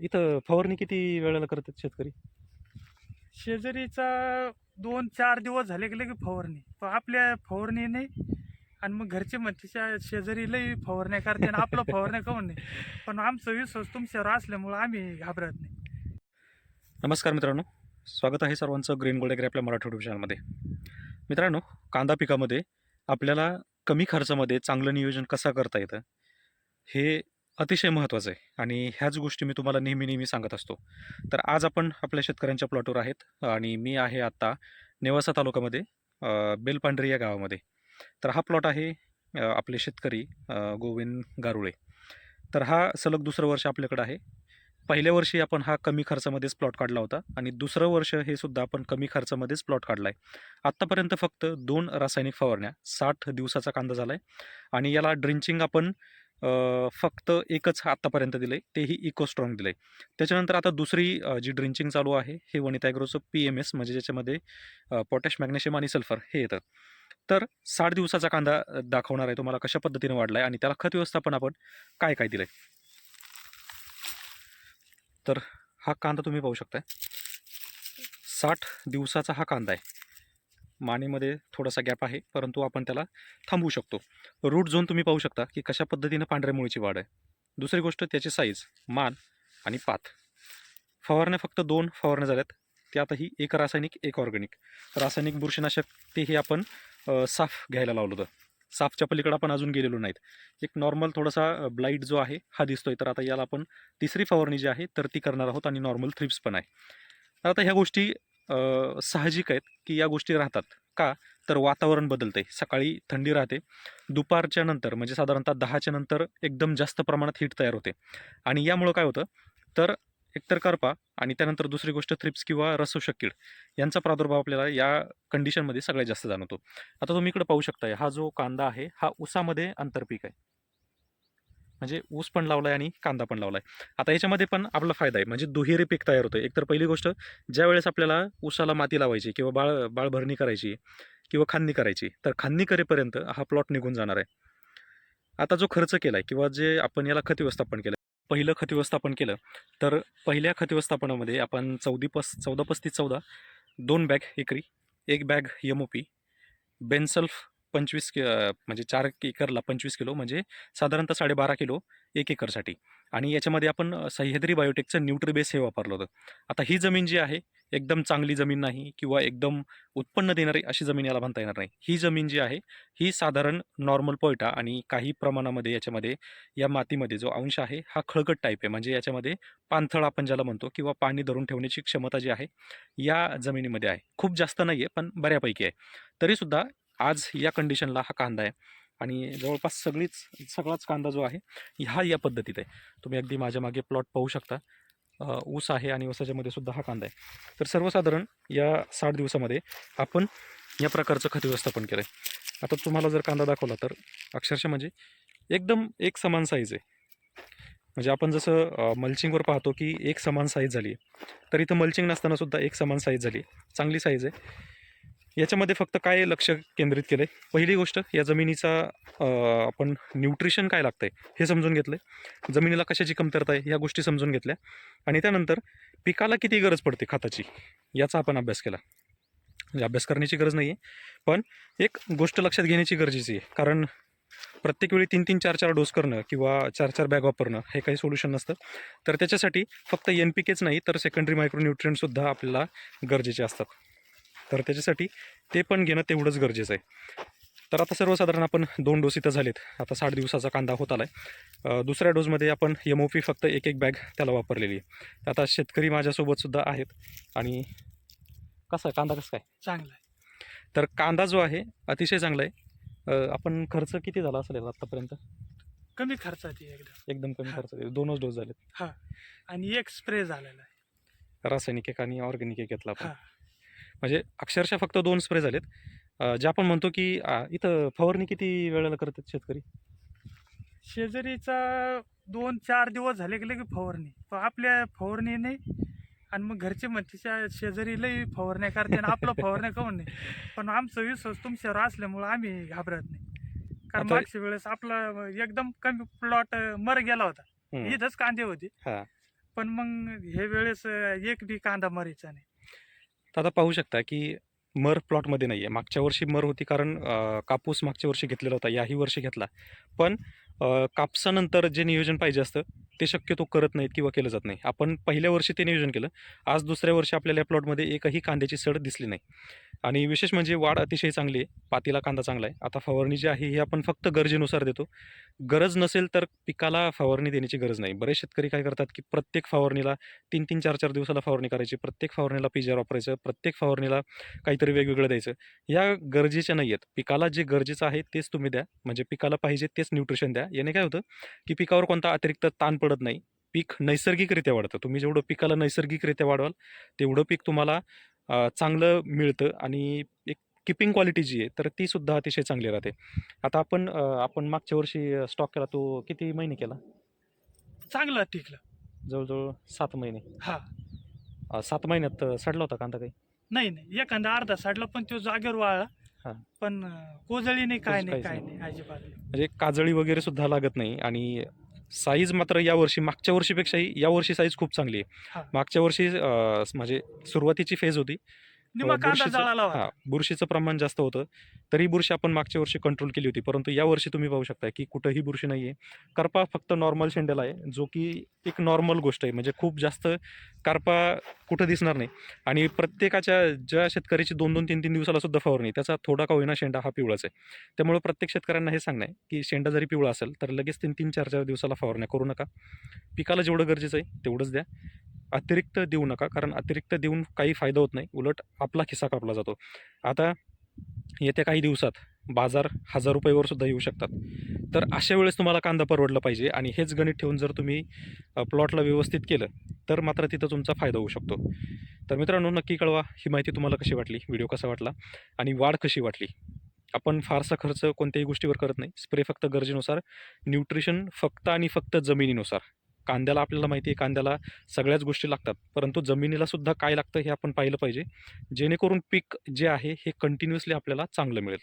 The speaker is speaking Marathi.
इथं फवारणी किती वेळेला करतात शेतकरी? शेजारीचा दोन चार दिवस झाले की लगे फवारणी. पण आपल्या फवारणी नाही आणि मग घरचे म्हणते "शा- शेजारी लई फवारण्या करते आणि आपलं फवारण्या काऊन नाही? पण आमचा विश्वास तुमच्यावर असल्यामुळं आम्ही घाबरत नाही. नमस्कार मित्रांनो. स्वागत आहे सर्वांचं ग्रीन गोल्ड ॲग्री आपल्या मराठी चॅनलमध्ये मित्रांनो कांदा पिकामध्ये आपल्याला कमी खर्चामध्ये चांगलं नियोजन कसा करता येतं? हे अतिशय महत्त्वाचं आहे. आणि ह्याच गोष्टी मी तुम्हाला नेहमी नेहमी सांगत असतो. तर आज आपण आपल्या शेतकऱ्यांच्या प्लॉटवर आहेत. आणि मी आहे आत्ता नेवासा तालुक्यामध्ये बेलपांढरी या गावामध्ये. तर हा प्लॉट आहे आपले शेतकरी गोविंद गारुळे. तर हा सलग दुसरं वर्ष आपल्याकडं आहे. पहिल्या वर्षी आपण हा कमी खर्चामध्येच प्लॉट काढला होता. आणि दुसरं वर्ष हे सुद्धा आपण कमी खर्चामध्येच प्लॉट काढला आहे आत्तापर्यंत फक्त दोन रासायनिक फवारण्या साठ दिवसाचा कांदा झाला आहे आणि याला ड्रिंचिंग आपण फक्त एकच आत्तापर्यंत दिलं आहे तेही इको स्ट्रॉंग दिलं आहे त्याच्यानंतर आता दुसरी जी ड्रिंचिंग चालू आहे हे वनिता ॲग्रोचं पी एम एस म्हणजे ज्याच्यामध्ये पोटॅश मॅग्नेशियम आणि सल्फर हे येतं तर साठ दिवसाचा कांदा दाखवणार आहे तुम्हाला कशा पद्धतीने वाढला आहे आणि त्याला खत व्यवस्थापन आपण काय काय दिलं आहे तर हा कांदा तुम्ही पाहू शकताय. साठ दिवसाचा हा कांदा आहे. मानेमध्ये थोडासा गॅप आहे परंतु आपण त्याला थांबवू शकतो. रूट झोन तुम्ही पाहू शकता की कशा पद्धतीनं पांढऱ्या मुळीची वाढ आहे. दुसरी गोष्ट त्याची साईज मान आणि पात. फवारण्या फक्त दोन फवारण्या झाल्यात. ते एक रासायनिक एक ऑर्गॅनिक. रासायनिक बुरशीनाशक तेही आपण साफ घ्यायला लावलं होतं. साफच्या पलीकडे आपण अजून गेलेलो नाहीत. एक नॉर्मल थोडासा ब्लाईट जो आहे हा दिसतोय. तर आता याला आपण तिसरी फवारणी जी आहे तर ती करणार आहोत आणि नॉर्मल थ्रिप्स पण आहे. तर आता ह्या गोष्टी साहजिक आहेत की या गोष्टी राहतात. का? तर वातावरण बदलते सकाळी थंडी राहते. दुपारच्या नंतर म्हणजे साधारणतः दहाच्या नंतर एकदम जास्त प्रमाणात हीट तयार होते. आणि यामुळं काय होतं? तर एकतर करपा आणि त्यानंतर दुसरी गोष्ट थ्रिप्स किंवा रसोशक कीड यांचा प्रादुर्भाव आपल्याला या कंडिशनमध्ये सगळ्यात जास्त जाणवतो. आता तुम्ही इकडे पाहू शकताय हा जो कांदा आहे हा उसामध्ये आंतरपीक आहे. म्हणजे ऊस पण लावलाय आणि कांदा पण लावलाय. आता याच्यामध्ये पण आपला फायदा आहे. म्हणजे दुहेरी पीक तयार होतं एकतर पहिली गोष्ट ज्या वेळेस आपल्याला ऊसाला माती लावायची किंवा बाळ बाळभरणी करायची किंवा खांदणी करायची तर खांदणी करेपर्यंत हा प्लॉट निघून जाणार आहे. आता जो खर्च केला आहे किंवा जे आपण याला खत व्यवस्थापन केलं पहिलं खत व्यवस्थापन केलं तर पहिल्या खत व्यवस्थापनामध्ये आपण चौदी पस चौदा पस्तीस चौदा दोन बॅग एकरी एक bag M O P Bensulf पंचवीस कि म्हणजे चार एकरला पंचवीस किलो म्हणजे साधारणतः साडेबारा किलो एक एकरसाठी. आणि याच्यामध्ये आपण सह्याद्री बायोटेकचं न्यूट्रीबेस हे वापरलं होतं. आता ही जमीन जी आहे एकदम चांगली जमीन नाही किंवा एकदम उत्पन्न देणारी अशी जमीन याला म्हणता येणार नाही. ही जमीन जी आहे ही साधारण नॉर्मल पोयटा आणि काही प्रमाणामध्ये याच्यामध्ये या मातीमध्ये जो अंश आहे हा खळगट टाईप आहे. म्हणजे याच्यामध्ये पाणथळ आपण ज्याला म्हणतो किंवा पाणी धरून ठेवण्याची क्षमता जी आहे या जमिनीमध्ये आहे. खूप जास्त नाही आहे पण बऱ्यापैकी आहे. तरीसुद्धा आज या कंडिशनला हा कांदा आहे. आणि जवळपास सगळीच सगळाच कांदा जो आहे हा या पद्धतीत आहे. तुम्ही अगदी माझ्या मागे प्लॉट पाहू शकता. ऊस आहे आणि ऊसाच्यामध्ये सुद्धा हा कांदा आहे. तर सर्वसाधारण या साठ दिवसामध्ये आपण या प्रकारचं खत व्यवस्थापन केलं आहे आता तुम्हाला जर कांदा दाखवला तर अक्षरशः म्हणजे एकदम एक समान साईज आहे. म्हणजे आपण जसं मल्चिंगवर पाहतो की एक समान साईज झाली आहे. तर इथं मल्चिंग नसताना सुद्धा एक समान साईज झाली चांगली साईज आहे. याच्यामध्ये फक्त काय लक्ष केंद्रित केलं आहे पहिली गोष्ट या जमिनीचा आपण न्यूट्रिशन काय लागतं आहे हे समजून घेतलं आहे जमिनीला कशाची कमतरता आहे ह्या गोष्टी समजून घेतल्या. आणि त्यानंतर पिकाला किती गरज पडते खताची याचा आपण अभ्यास केला. म्हणजे अभ्यास करण्याची गरज नाही आहे पण एक गोष्ट लक्षात घेण्याची गरजेची आहे. कारण प्रत्येक वेळी तीन तीन चार चार डोस करणं किंवा चार चार बॅग वापरणं हे काही सोल्युशन नसतं. तर त्याच्यासाठी फक्त एन पी केच नाही तर सेकंडरी मायक्रोन्युट्रियंटसुद्धा आपल्याला गरजेचे असतात. तर त्याच्यासाठी ते पण घेणं तेवढंच गरजेचं आहे. तर आता सर्वसाधारण आपण दोन डोस इथं झालेत. आता साठ दिवसाचा कांदा होत आला आहे दुसऱ्या डोसमध्ये आपण एम ओ पी फक्त एक एक बॅग त्याला वापरलेली आहे. आता शेतकरी माझ्यासोबतसुद्धा आहेत आणि कसं आहे? कांदा कसं काय? चांगलं आहे. तर कांदा जो आहे अतिशय चांगला आहे. आपण खर्च किती झाला असेल आत्तापर्यंत कमी खर्चात आहे एकदम. एकदम कमी हा. खर्च आहे. दोनच डोस झालेत. आणि एक स्प्रे झालेला आहे. रासायनिक एक आणि ऑर्गॅनिक एक घेतला आपण. हा. म्हणजे अक्षरशः फक्त दोन स्प्रे झालेत. जे आपण म्हणतो की इथं फवारणी किती वेळेला करतात शेतकरी? शेजारीचा दोन चार दिवस झाले की लगे फवारणी. पण आपल्या फवारणी नाही आणि मग घरचे म्हणते "शा- शेजारी लई फवारण्या करते आणि आपलं फवारण्या काऊन नाही पण आमचा विश्वास तुमच्यावर असल्यामुळं आम्ही घाबरत नाही. कारण आता- मागच्या वेळेस आपला एकदम कमी प्लॉट मर गेला होता. हम्म. इथंच कांदे होते. हा. पण मग हे वेळेस एक बी कांदा मरीचा नाही. तर आता पाहू शकता की मर प्लॉटमध्ये नाही आहे मागच्या वर्षी मर होती कारण कापूस मागच्या वर्षी घेतलेला होता. याही वर्षी घेतला. पण कापसानंतर जे नियोजन पाहिजे असतं ते शक्यतो करत नाहीत किंवा केलं जात नाही. आपण पहिल्या वर्षी ते नियोजन केलं. आज दुसऱ्या वर्षी आपल्याला या प्लॉटमध्ये एकही कांद्याची सड दिसली नाही. आणि विशेष म्हणजे वाढ अतिशय चांगली आहे. पातीला कांदा चांगला आहे. आता फवारणी जी आहे ही आपण फक्त गरजेनुसार देतो. गरज नसेल तर पिकाला फवारणी देण्याची गरज नाही. बरेच शेतकरी काय करतात की प्रत्येक फवारणीला तीन तीन चार चार दिवसाला फवारणी करायची. प्रत्येक फवारणीला पिजार वापरायचं. प्रत्येक फवारणीला काहीतरी वेगवेगळं द्यायचं. या गरजेच्या नाही आहेत. पिकाला जे गरजेचं आहे तेच तुम्ही द्या. म्हणजे पिकाला पाहिजे तेच न्यूट्रिशन द्या. याने काय होतं की पिकावर कोणता अतिरिक्त ताण पडत नाही. पीक नैसर्गिकरित्या वाढतं. तुम्ही जेवढं पिकाला नैसर्गिकरित्या वाढवाल तेवढं पीक तुम्हाला अं, चांगलं मिळतं आणि एक किपिंग क्वालिटी जी आहे तर ती सुद्धा अतिशय चांगली राहते. आता आपण अं, आपण मागच्या वर्षी स्टॉक केला तो किती महिने केला? चांगलं टिकलं. जवळजवळ सात महिने. हा. अं, सात महिन्यात अं, सडला होता कांदा काही नाही नाही. एखादा अर्धा साडला पण तो जागेवर वाळला. हा. पण अं, कोजळी नाही काय नाही काहीच काय नाही. नाही अजिबात. नाही. म्हणजे काजळी वगैरे सुद्धा लागत नाही आणि साईज मात्र या वर्षी मागच्या वर्षीपेक्षाही या वर्षी साईज खूप चांगली. आहे मागच्या वर्षी म्हणजे सुरुवातीची फेज होती कांदा हा बुरशीचं प्रमाण जास्त होतं. तरी बुरशी आपण मागच्या वर्षी कंट्रोल केली होती. परंतु या वर्षी तुम्ही पाहू शकता की कुठंही बुरशी नाही आहे करपा फक्त नॉर्मल शेंडेला आहे जो की एक नॉर्मल गोष्ट आहे. म्हणजे खूप जास्त करपा कुठं दिसणार नाही. आणि प्रत्येकाच्या ज्या शेतकऱ्याची दोन दोन तीन तीन दिवसाला सुद्धा फवारणी त्याचा थोडा का होईना शेंडा हा पिवळाच आहे. त्यामुळे प्रत्येक शेतकऱ्यांना हे सांगणं आहे की शेंडा जरी पिवळा असेल तर लगेच तीन तीन चार चार दिवसाला फवारण्या करू नका. पिकाला जेवढं गरजेचं आहे तेवढंच द्या. अतिरिक्त देऊ नका कारण अतिरिक्त देऊन काही फायदा होत नाही. उलट आपला खिसा कापला जातो. आता येत्या काही दिवसात बाजार हजार रुपयावर सुद्धा येऊ शकतात. तर अशा वेळेस तुम्हाला कांदा परवडला पाहिजे आणि हेच गणित ठेवून जर तुम्ही प्लॉटला व्यवस्थित केलं तर मात्र तिथं तुमचा फायदा होऊ शकतो. तर मित्रांनो नक्की कळवा ही माहिती तुम्हाला कशी वाटली व्हिडिओ कसा वाटला आणि वाढ कशी वाटली. आपण फारसा खर्च कोणत्याही गोष्टीवर करत नाही. स्प्रे फक्त गरजेनुसार न्यूट्रिशन फक्त आणि फक्त जमिनीनुसार. कांद्याला आपल्याला माहिती आहे कांद्याला सगळ्याच गोष्टी लागतात. परंतु जमिनीला सुद्धा काय लागतं हे आपण पाहिलं पाहिजे. जेणेकरून पीक जे आहे हे कंटिन्युअसली आपल्याला चांगलं मिळेल.